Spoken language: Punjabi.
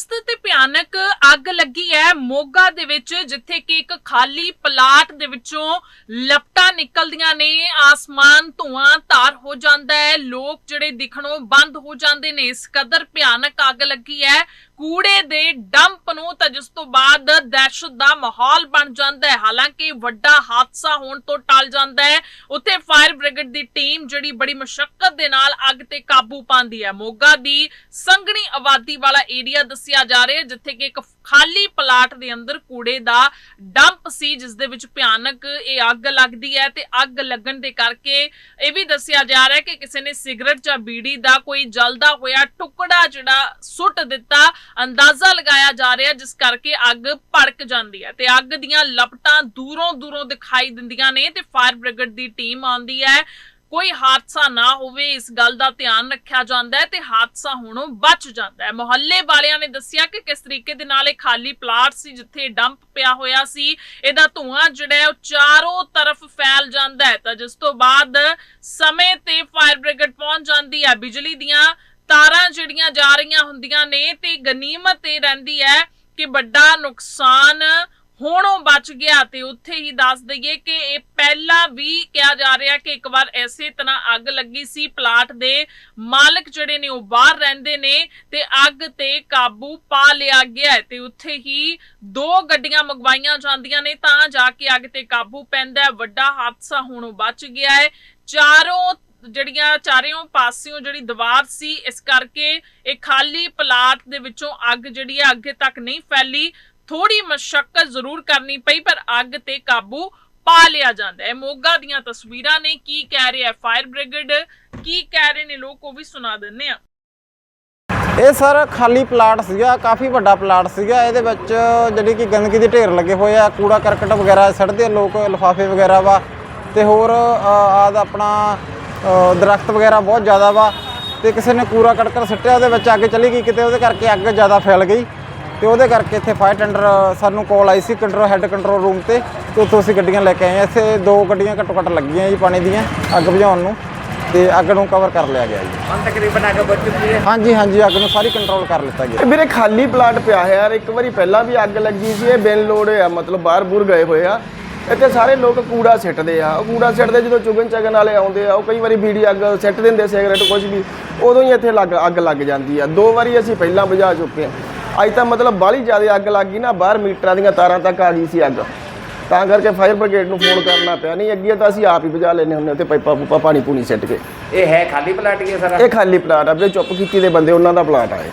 ਜ਼ਬਰਦਸਤ ਤੇ ਭਿਆਨਕ ਅੱਗ ਲੱਗੀ ਹੈ। ਮੋਗਾ ਦੇ ਵਿੱਚ ਜਿੱਥੇ ਕਿ ਇੱਕ ਖਾਲੀ ਪਲਾਟ ਦੇ ਵਿੱਚੋਂ ਲਪਟਾਂ ਨਿਕਲਦੀਆਂ ਨੇ, ਆਸਮਾਨ ਧੂਆਂ ਧਾਰ ਹੋ ਜਾਂਦਾ ਹੈ। ਲੋਕ ਜਿਹੜੇ ਦਿਖਣੋਂ ਬੰਦ ਹੋ ਜਾਂਦੇ ਨੇ। ਇਸ ਕਦਰ ਭਿਆਨਕ ਅੱਗ ਲੱਗੀ ਹੈ। ਕੂੜੇ ਦੇ ਡੰਪ ਨੂੰ ਤਾਂ ਜਿਸ ਤੋਂ ਬਾਅਦ ਦਹਿਸ਼ਤ ਦਾ ਮਾਹੌਲ ਬਣ ਜਾਂਦਾ ਹੈ। ਹਾਲਾਂਕਿ ਵੱਡਾ ਹਾਦਸਾ ਹੋਣ ਤੋਂ ਟਲ ਜਾਂਦਾ ਹੈ। ਉੱਥੇ ਫਾਇਰ ਬ੍ਰਿਗੇਡ ਦੀ ਟੀਮ ਜਿਹੜੀ ਬੜੀ ਮੁਸ਼ਕਲ ਦੇ ਨਾਲ ਅੱਗ ਤੇ ਕਾਬੂ ਪਾਉਂਦੀ ਹੈ। ਮੋਗਾ ਦੀ ਸੰਘਣੀ ਆਬਾਦੀ ਵਾਲਾ ਏਰੀਆ ਦੱਸਿਆ ਜਾ ਰਿਹਾ ਜਿੱਥੇ ਕਿ ਇੱਕ ਖਾਲੀ ਪਲਾਟ ਦੇ ਅੰਦਰ ਕੂੜੇ ਦਾ ਡੰਪ ਸੀ, ਜਿਸ ਦੇ ਵਿੱਚ ਭਿਆਨਕ ਇਹ ਅੱਗ ਲੱਗਦੀ ਹੈ ਤੇ ਅੱਗ ਲੱਗਣ ਦੇ ਕਰਕੇ ਇਹ ਵੀ ਦੱਸਿਆ ਜਾ ਰਿਹਾ ਹੈ ਕਿ ਕਿਸੇ ਨੇ ਸਿਗਰਟ ਜਾਂ ਬੀੜੀ ਦਾ ਕੋਈ ਜਲਦਾ ਹੋਇਆ ਟੁਕੜਾ ਜਿਹੜਾ ਸੁੱਟ ਦਿੱਤਾ। ਅੰਦਾਜ਼ਾ ਲਗਾਇਆ ਜਾ ਰਿਹਾ ਜਿਸ ਕਰਕੇ ਅੱਗ ਭੜਕ ਜਾਂਦੀ ਹੈ ਤੇ ਅੱਗ ਦੀਆਂ ਲਪਟਾਂ ਦੂਰੋਂ ਦੂਰੋਂ ਦਿਖਾਈ ਦਿੰਦੀਆਂ ਨੇ ਤੇ ਫਾਇਰ ਬ੍ਰਿਗੇਡ ਦੀ ਟੀਮ ਆਉਂਦੀ ਹੈ। ਕੋਈ ਹਾਦਸਾ ਨਾ ਹੋਵੇ, ਇਸ ਗੱਲ ਦਾ ਧਿਆਨ ਰੱਖਿਆ ਜਾਂਦਾ ਹੈ ਤੇ ਹਾਦਸਾ ਹੋਣੋਂ ਬਚ ਜਾਂਦਾ ਹੈ। ਮੁਹੱਲੇ ਵਾਲਿਆਂ ਨੇ ਦੱਸਿਆ ਕਿ ਕਿਸ ਤਰੀਕੇ ਦੇ ਨਾਲ ਇਹ ਖਾਲੀ ਪਲਾਟ ਸੀ ਜਿੱਥੇ ਡੰਪ ਪਿਆ ਹੋਇਆ ਸੀ, ਇਹਦਾ ਧੂਆਂ ਜਿਹੜਾ ਉਹ ਚਾਰੋਂ ਤਰਫ ਫੈਲ ਜਾਂਦਾ ਹੈ ਤਾਂ ਜਿਸ ਤੋਂ ਬਾਅਦ ਸਮੇਂ ਤੇ ਫਾਇਰ ਬ੍ਰਿਗੇਡ ਪਹੁੰਚ ਜਾਂਦੀ ਹੈ। ਬਿਜਲੀ ਦੀਆਂ ਤਾਰਾਂ ਜਿਹੜੀਆਂ ਜਾ ਰਹੀਆਂ ਹੁੰਦੀਆਂ ਨੇ ਤੇ ਗਨੀਮਤ ਇਹ ਰਹਿੰਦੀ ਹੈ ਕਿ ਵੱਡਾ ਨੁਕਸਾਨ ਹੋਣੋਂ ਬਚ ਗਿਆ ਤੇ ਉੱਥੇ ਹੀ ਦੱਸ ਦਈਏ ਕਿ ਇਹ ਪਹਿਲਾਂ ਵੀ ਕਿਹਾ ਜਾ ਰਿਹਾ ਕਿ ਇੱਕ ਵਾਰ ਐਸੇ ਤਰ੍ਹਾਂ ਅੱਗ ਲੱਗੀ ਸੀ, ਪਲਾਟ ਦੇ ਮਾਲਕ ਜਿਹੜੇ ਨੇ ਉਹ ਬਾਹਰ ਰਹਿੰਦੇ ਨੇ ਤੇ ਅੱਗ ਤੇ ਕਾਬੂ ਪਾ ਲਿਆ ਗਿਆ ਤੇ ਉੱਥੇ ਹੀ ਦੋ ਗੱਡੀਆਂ ਮੰਗਵਾਈਆਂ ਜਾਂਦੀਆਂ ਨੇ, ਤਾਂ ਜਾ ਕੇ ਅੱਗ ਤੇ ਕਾਬੂ ਪੈਂਦਾ ਵੱਡਾ ਹਾਦਸਾ ਹੋਣੋਂ ਬਚ ਗਿਆ ਹੈ। ਚਾਰੋਂ ਜਿਹੜੀਆਂ ਚਾਰਿਓਂ ਪਾਸਿਓਂ ਜਿਹੜੀ ਦੀਵਾਰ ਸੀ, ਇਸ ਕਰਕੇ ਇਹ ਖਾਲੀ ਪਲਾਟ ਦੇ ਵਿੱਚੋਂ ਅੱਗ ਜਿਹੜੀ ਹੈ ਅੱਗੇ ਤੱਕ ਨਹੀਂ ਫੈਲੀ। ਥੋੜੀ ਮਸ਼ੱਕਤ ਜ਼ਰੂਰ ਕਰਨੀ ਪਈ, ਪਰ ਅੱਗ ਤੇ ਕਾਬੂ ਪਾ ਲਿਆ ਜਾਂਦਾ ਹੈ। ਮੋਗਾ ਦੀਆਂ ਤਸਵੀਰਾਂ ਨੇ ਕੀ ਕਹਿ ਰਿਹਾ ਫਾਇਰ ਬ੍ਰਿਗੇਡ? ਕੀ ਕਹਿ ਰਹੇ ਨੇ ਲੋਕ, ਉਹ ਵੀ ਸੁਣਾ ਦਿੰਨੇ ਆ ਇਹ ਸਰ ਖਾਲੀ ਪਲਾਟ ਸੀਗਾ, ਕਾਫੀ ਵੱਡਾ ਪਲਾਟ ਸੀਗਾ। ਇਹਦੇ ਵਿੱਚ ਜਿਹੜੀ ਕਿ ਗੰਦਗੀ ਦੇ ਢੇਰ ਲੱਗੇ ਹੋਏ ਆ, ਕੂੜਾ ਕਰਕਟ ਵਗੈਰਾ ਸੜਦੇ ਆ ਲੋਕ, ਲਿਫਾਫੇ ਵਗੈਰਾ ਵਾ। ਤੇ ਹੋਰ ਆਦ ਆਪਣਾ ਦਰਖਤ ਵਗੈਰਾ ਬਹੁਤ ਜ਼ਿਆਦਾ ਵਾ ਤੇ ਕਿਸੇ ਨੇ ਕੂੜਾ ਕਰਕਟ ਸਿੱਟਿਆ ਉਹਦੇ ਵਿੱਚ ਅੱਗ ਚਲੀ ਗਈ ਕਿਤੇ ਉਹਦੇ ਕਰਕੇ ਅੱਗ ਜ਼ਿਆਦਾ ਫੈਲ ਗਈ ਤੇ ਉਹਦੇ ਕਰਕੇ ਇੱਥੇ ਫਾਇਰ ਟੈਂਡਰ ਸਾਨੂੰ ਕਾਲ ਆਈ ਸੀ ਕੰਟਰੋਲ ਹੈੱਡ ਕੰਟਰੋਲ ਰੂਮ ਤੇ ਤੇ ਉੱਥੋਂ ਅਸੀਂ ਗੱਡੀਆਂ ਲੈ ਕੇ ਆਏ। ਇੱਥੇ ਦੋ ਗੱਡੀਆਂ ਘੱਟੋ ਘੱਟ ਲੱਗੀਆਂ ਜੀ ਪਾਣੀ ਦੀਆਂ ਅੱਗ ਬੁਝਾਉਣ ਨੂੰ ਤੇ ਅੱਗ ਨੂੰ ਕਵਰ ਕਰ ਲਿਆ ਗਿਆ ਜੀ। ਹੁਣ ਤਕਰੀਬਨ ਅੱਗ ਬੁਝ ਚੁੱਕੀ ਹੈ। ਹਾਂਜੀ ਹਾਂਜੀ ਅੱਗ ਨੂੰ ਸਾਰੀ ਕੰਟਰੋਲ ਕਰ ਲਿੱਤਾ ਗਿਆ। ਵੀਰੇ ਖਾਲੀ ਪਲਾਟ ਪਿਆ ਹੈ ਯਾਰ ਇੱਕ ਵਾਰੀ ਪਹਿਲਾਂ ਵੀ ਅੱਗ ਲੱਗੀ ਸੀ ਇਹ ਬਿਨ ਲੋੜ ਆ ਮਤਲਬ ਬਾਹਰ ਬੁਰ ਗਏ ਹੋਏ ਆ। ਇੱਥੇ ਸਾਰੇ ਲੋਕ ਕੂੜਾ ਸਿੱਟਦੇ ਆ। ਉਹ ਕੂੜਾ ਸਿੱਟਦੇ ਜਦੋਂ ਚੁਗਣ ਚਗਣ ਵਾਲੇ ਆਉਂਦੇ ਆ ਉਹ ਕਈ ਵਾਰੀ ਬੀੜੀ ਅੱਗ ਸਿੱਟ ਦਿੰਦੇ ਸਿਗਰਟ ਕੁਝ ਵੀ। ਉਦੋਂ ਹੀ ਇੱਥੇ ਲੱਗ ਅੱਗ ਲੱਗ ਜਾਂਦੀ ਆ। ਦੋ ਵਾਰੀ ਅਸੀਂ ਪਹਿਲਾਂ ਬੁਝਾ ਚੁੱਕੇ ਆ। ਅੱਜ ਤਾਂ ਮਤਲਬ ਬਾਹਲੀ ਜ਼ਿਆਦਾ ਅੱਗ ਲੱਗ ਗਈ ਨਾ ਬਾਹਰ ਮੀਟਰਾਂ ਦੀਆਂ ਤਾਰਾਂ ਤੱਕ ਆ ਗਈ ਸੀ ਅੱਗ। ਤਾਂ ਕਰਕੇ ਫਾਇਰ ਬ੍ਰਿਗੇਡ ਨੂੰ ਫੋਨ ਕਰਨਾ ਪਿਆ। ਨਹੀਂ ਅੱਗੇ ਤਾਂ ਅਸੀਂ ਆਪ ਹੀ ਬੁਝਾ ਲੈਨੇ ਹੁੰਦੇ ਉੱਤੇ ਪਾਈਪਾਂ ਪੂਪਾਂ ਪਾਣੀ ਪੂਣੀ ਸਿੱਟ ਕੇ। ਇਹ ਹੈ ਖਾਲੀ ਪਲਾਟ ਹੀ ਹੈ ਸਾਰਾ? ਇਹ ਖਾਲੀ ਪਲਾਟ ਆ ਵੀਰੇ ਚੁੱਪ ਕੀਤੀ ਦੇ ਬੰਦੇ ਉਹਨਾਂ ਦਾ ਪਲਾਟ ਆ ਇਹ।